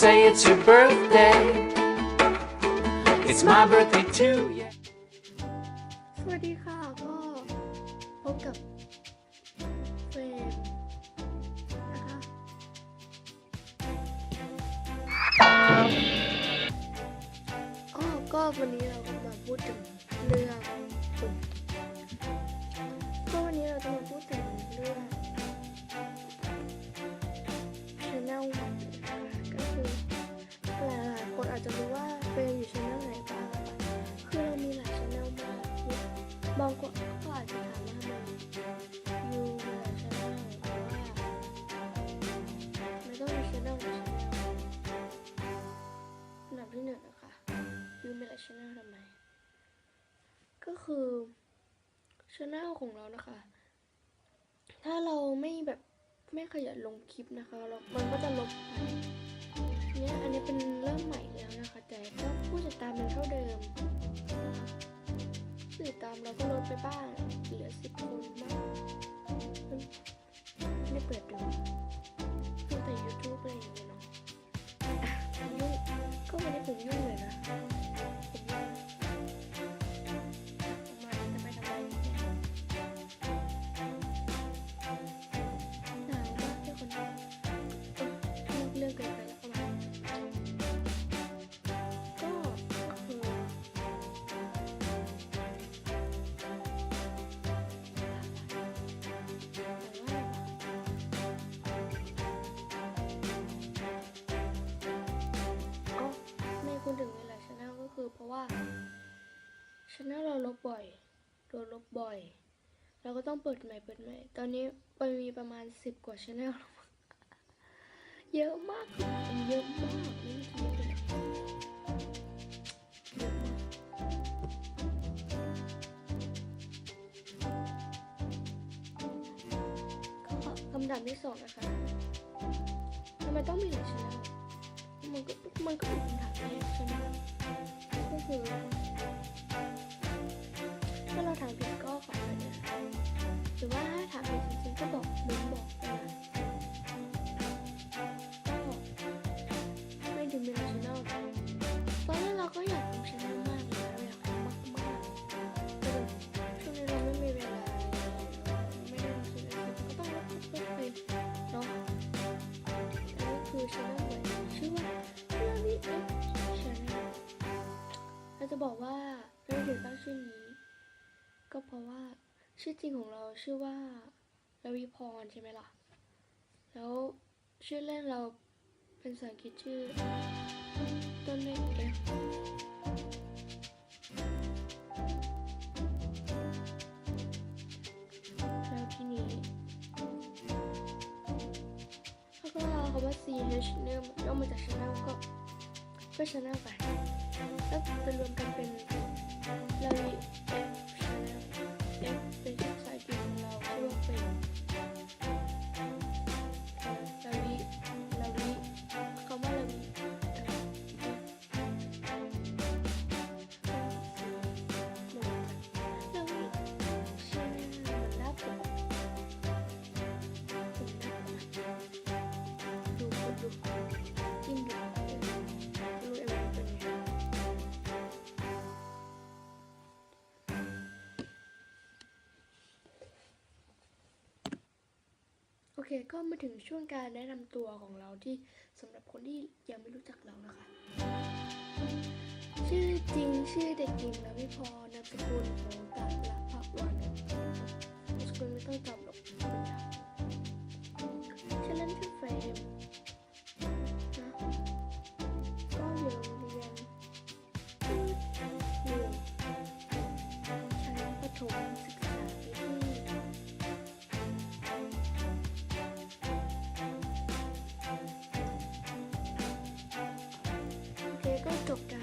say it's your birthday. It's my birthday too, yeah. สวัสดีค่ะก็พบกับเฟรมนะคะอ๋อก็วันนี้เราก็มาพูดถึงเรื่อง จะรู้ว่าเฟรมอยู่ชแนลไหนบ้างนะคะคือเรามีหลายชแนลมากที่บางคนก็อาจจะถามว่าทำไมยูมีหลายช่องหรือว่าไม่ต้องมีช่องหลายช่องอันดับที่หนึ่งนะคะอยูมีหลายช่องทำไมก็คือช่องของเรานะคะ ถ้าเราไม่แบบไม่ขยันลงคลิปนะคะเรามันก็จะลบไป นี้อันนี้เป็นเริ่มใหม่แล้วนะคะ แต่ก็ผู้ติดตามมันเท่าเดิมนะคะผู้ติดตามเราก็ลดไปบ้างเหลือสิบคนบ้างไม่เปิดดูดูแต่ YouTube อะไรอย่างเงี้ยเนาะอะยุ่งก็ไม่ได้ผมยุ่ง บ่อย โดนลบบ่อย เราก็ต้องเปิดใหม่เปิดใหม่ ตอนนี้มันมีประมาณสิบกว่าชแนลแล้วเยอะมากเยอะมากไม่รู้จะเยอะไปไหนเยอะมากก็คำถามที่สองนะคะทำไมต้องมีหลายชแนลมันก็มันก็เป็นคำถามแรกใช่ไหมก็คือาเราถามผิดก็ขอโทษนะคะหรือว่าถ้าถามผิดจริงๆก็บอกมึงบอกไปนะก็ไม่ถึงมีชแนลตอนนี้เราก็อยากทำชแนลมากเลยเราอยากทำมากๆแต่ช่วงนี้เราไม่มีเวลาไม่ได้ทำชแนลก็ต้องรับผิดชอบไปเนาะอันนี้คือช anel ใหม่ชื่อว่า Lovey X Channel เราจะบอกว่าเราถึงตั้งชื่อนี้ ก็เพราะว่าชื่อจริงของเราชื่อว่าลวีพรใช่ไหมล่ะ แล้วชื่อเล่นเราเป็นภาษาอังกฤษชื่อต้นเลข F แล้วทีนี้แล้วก็คำว่า C H เนี่ยย่อมาจาก channel ก็ก็ channel ไปแล้วจะรวมกันเป็น l a อเคก็มาถึงช่วงการแนะนำตัวของเราที่สำหรับคนที่ยังไม่รู้จักเรานะคะ ชื่อจริงชื่อเด็กหญิงแล้วไม่พอนามสกุล โอเค